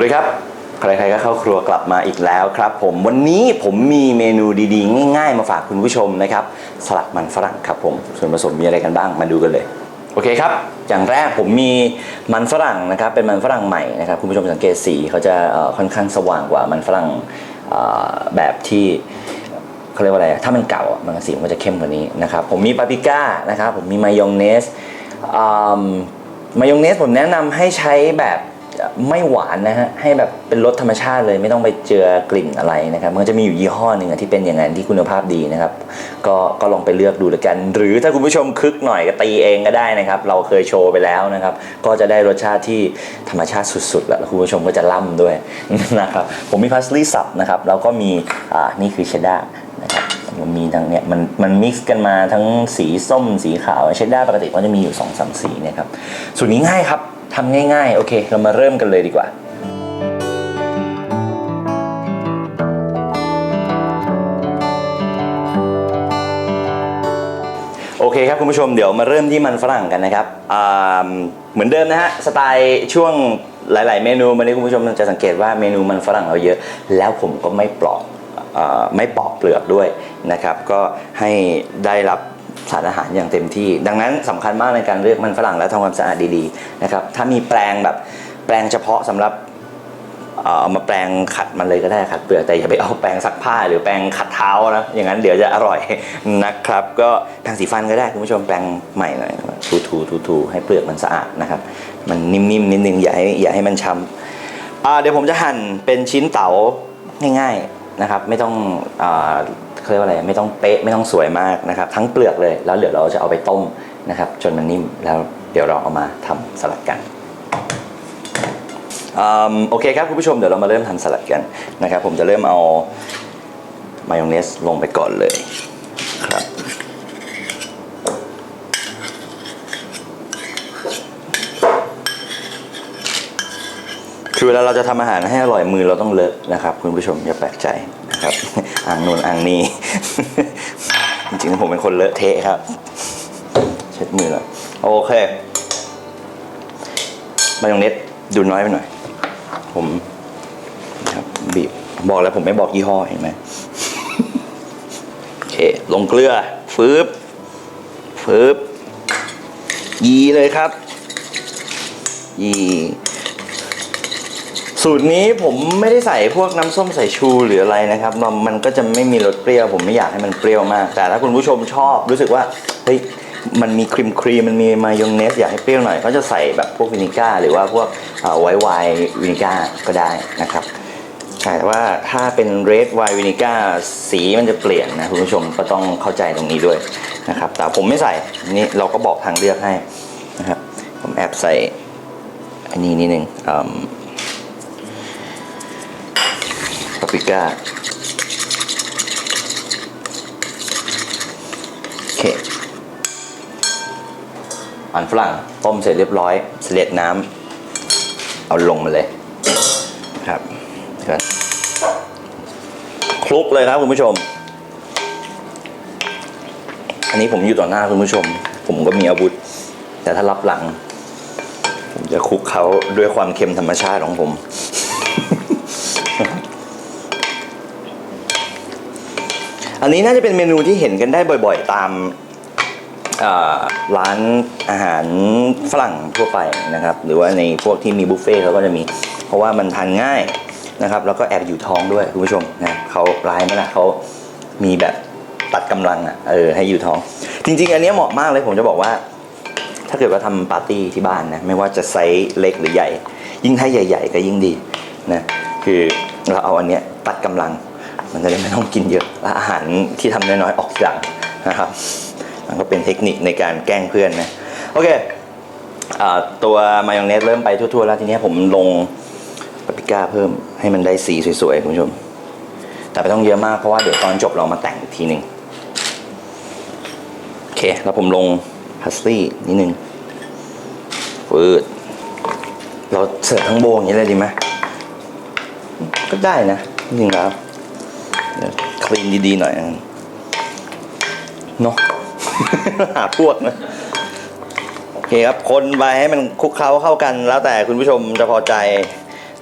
วัสดีครับ ใครๆก็เข้าครัวกลับมาอีกแล้วครับ ผมวันนี้ผมมีเมนูดีๆ ง่ายๆ มาฝากคุณผู้ชมนะครับ สลัดมันฝรั่งครับผม ส่วนผสมมีอะไรกันบ้างมาดูกันเลย โอเคครับ อย่างแรกผมมีมันฝรั่งนะครับ เป็นมันฝรั่งใหม่นะครับ คุณผู้ชมสังเกตสีเขาจะค่อนข้างสว่างกว่ามันฝรั่งแบบที่เขาเรียกว่าอะไร ถ้ามันเก่ามันสีมันจะเข้มกว่านี้นะครับ ผมมีปาปริก้านะครับ ผมมีมายองเนสมมายองเนสผมแนะนำให้ใช้แบบ ไม่หวานนะฮะให้แบบเป็นรสธรรมชาติเลย ไม่ต้องไปเจือกลิ่นอะไรนะครับมันจะมีอยู่ยี่ห้อหนึ่งที่เป็นอย่างนั้นที่คุณภาพดีนะครับ ก็ก็ลองไปเลือกดูแล้วกัน หรือถ้าคุณผู้ชมคึกหน่อยก็ตีเองก็ได้นะครับ เราเคยโชว์ไปแล้วนะครับ ก็จะได้รสชาติที่ธรรมชาติสุดๆแล้วคุณผู้ชมก็จะล่ำด้วยนะครับผมมีพาสลีย์สับนะครับแล้วก็มีอ่านี่คือเชดดาร์นะครับมันมีทั้งเนี่ยมันมันมิกซ์กันมาทั้งสีส้มสีขาวเชดดาปกติก็จะมีอยู่2อสสีเนะครับสูตรนี้ง่ายครับ ทำง่ายๆ โอเค เรามาเริ่มกันเลยดีกว่าโอเคครับคุณผู้ชมเดี๋ยวมาเริ่มที่มันฝรั่งกันนะครับอ่าเหมือนเดิมนะฮะสไตล์ช่วงหลาย ๆ เมนูวันนี้คุณผู้ชมจะสังเกตว่าเมนูมันฝรั่งเราเยอะ แล้วผมก็ไม่ปลอกไม่ปอกเปลือกด้วยนะครับ ก็ให้ได้รับ สารอาหารอย่างเต็มที่ ดังนั้นสำคัญมากในการเลือกมันฝรั่งและทำความสะอาดดีๆนะครับถ้ามีแปรงแบบแปรงเฉพาะสำหรับเอามาแปรงขัดมันเลยก็ได้ขัดเปลือกแต่อย่าไปเอาแปรงซักผ้าหรือแปรงขัดเท้านะอย่างนั้นเดี๋ยวจะอร่อยนะครับ ก็แปรงสีฟันก็ได้คุณผู้ชมแปรงใหม่หน่อยทูทูทูทูให้เปลือกมันสะอาดนะครับ มันนิ่มๆนิดนึงอย่าให้อย่าให้มันช้ำเดี๋ยวผมจะหั่นเป็นชิ้นเต๋าง่ายๆนะครับ ไม่ต้องอ เขาเรียกว่าอะไรไม่ต้องเป๊ะไม่ต้องสวยมากนะครับทั้งเปลือกเลยแล้วเดี๋ยวเราจะเอาไปต้มนะครับจนมันนิ่มแล้วเดี๋ยวเราเอามาทำสลัดกันอืมโอเคครับคุณผู้ชมเดี๋ยวเรามาเริ่มทำสลัดกันนะครับผมจะเริ่มเอามายองเนสลงไปก่อนเลยครับคือ เวลาเราจะทำอาหารให้อร่อยมือเราต้องเลอะนะครับ คุณผู้ชมอย่าแปลกใจนะครับอ่างนูนอ่างนี้จริงๆผมเป็นคนเลอะเทะครับ เช็ดมือหน่อยโอเคมายองเนสดูน้อยไปหน่อย ผมนะครับบีบบอกแล้วผมไม่บอกยี่ห้อเห็นไหมโอเค ลงเกลือฟืบฟืบยีเลยครับ ยี สูตรนี้ผมไม่ได้ใส่พวกน้ำส้มสายชูหรืออะไรนะครับมันมันก็จะไม่มีรสเปรี้ยว ผมไม่อยากให้มันเปรี้ยวมาก แต่ถ้าคุณผู้ชมชอบรู้สึกว่าเฮ้ยมันมีครีมครีมมันมีมายองเนสอยากให้เปรี้ยวหน่อยก็จะใส่แบบพวกวินิก้า หรือว่าพวกไวไวน์วินิก้าก็ได้นะครับใช่แต่ว่าถ้าเป็นเรดไวน์วินิก้าสีมันจะเปลี่ยนนะคุณผู้ชมก็ต้องเข้าใจตรงนี้ด้วยนะครับแต่ผมไม่ใส่นี่เราก็บอกทางเลือกให้นะครับผมแอบใส่อันนี้นิดนึง ปาปริก้าโอเคอันฝรั่งต้มเสร็จเรียบร้อย เสด็จน้ำเอาลงมาเลยครับก็คลุกเลยครับคุณผู้ชม อันนี้ผมอยู่ต่อหน้าคุณผู้ชม ผมก็มีอาวุธ แต่ถ้ารับหลัง ผมจะคลุกเขาด้วยความเค็มธรรมชาติของผม นนี้น่าจะเป็นเมนูที่เห็นกันได้บ่อยๆ ตามร้านอาหารฝรั่งทั่วไปนะครับ หรือว่าในพวกที่มีบุฟเฟ่เขาก็จะมี เพราะว่ามันทานง่ายนะครับ แล้วก็แอบอยู่ท้องด้วยคุณผู้ชมนะเขาร้ายไหมล่ะเขามีแบบตัดกำลังอะเออให้อยู่ท้อง จริง ๆ อันนี้เหมาะมากเลยผมจะบอกว่า ถ้าเกิดว่าทำปาร์ตี้ที่บ้านนะไม่ว่าจะไซส์เล็กหรือใหญ่ ยิ่งถ้าใหญ่ ๆ ก็ยิ่งดีนะคือเราเอาอันเนี้ยตัดกำลัง มันจะได้ไม่ต้องกินเยอะและอาหารที่ทำน้อยๆออกทีหลังนะครับมันก็เป็นเทคนิคในการแกล้งเพื่อนนะโอเคตัวมายองเนสเริ่มไปทั่วๆแล้วทีนี้ผมลงปาปริก้าเพิ่มให้มันได้สีสวยๆคุณผู้ชม แต่ไม่ต้องเยอะมากเพราะว่าเดี๋ยวตอนจบเรามาแต่งอีกทีหนึ่งโอเค แล้วผมลงพัสลี่นิดนึงฟืดเราเสิร์ฟทั้งโบงอย่างนี้เลยดีไหมก็ได้นะจริงๆแล้ว คลีนดีๆหน่อยเนาะหาพวกนะโอเคครับคนไปให้มันคลุกเคล้าเข้ากัน แล้วแต่คุณผู้ชมจะพอใจ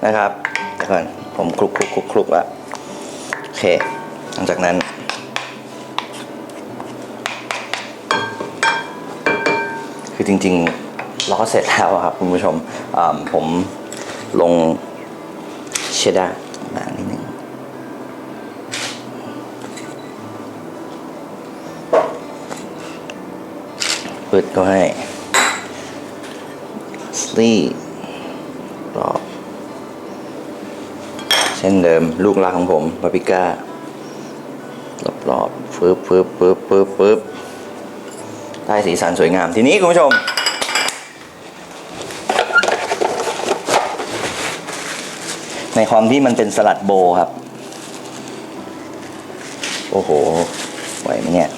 นะครับก่อนผมคลุกคลุกคลุกคลุกแล้วโอเค หลังจากนั้น คือจริงๆเราก็เสร็จแล้วครับคุณผู้ชมผมลงเชดดาร์นิดนึง เปิดก็ให้สลีรอบเช่นเดิมลูกรักของผมปาปิก้ารอบรอบๆฟึบฟึบฟึบฟึบฟึบได้สีสันสวยงาม ทีนี้คุณผู้ชม ในความที่มันเป็นสลัดโบครับ โอ้โหไหวไหมเนี่ย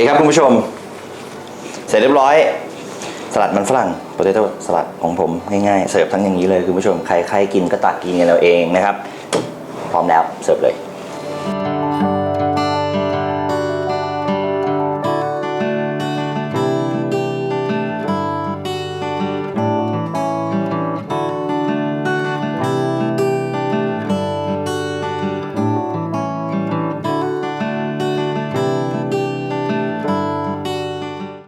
เคครับคุณผู้ชม เสร็จเรียบร้อย สลัดมันฝรั่งโปเตโต้สลัดของผมง่ายๆ เสิร์ฟทั้งอย่างนี้เลยคุณผู้ชม ใครใครกินก็ตักกินกันเอาเองนะครับ พร้อมแล้วเสิร์ฟเลย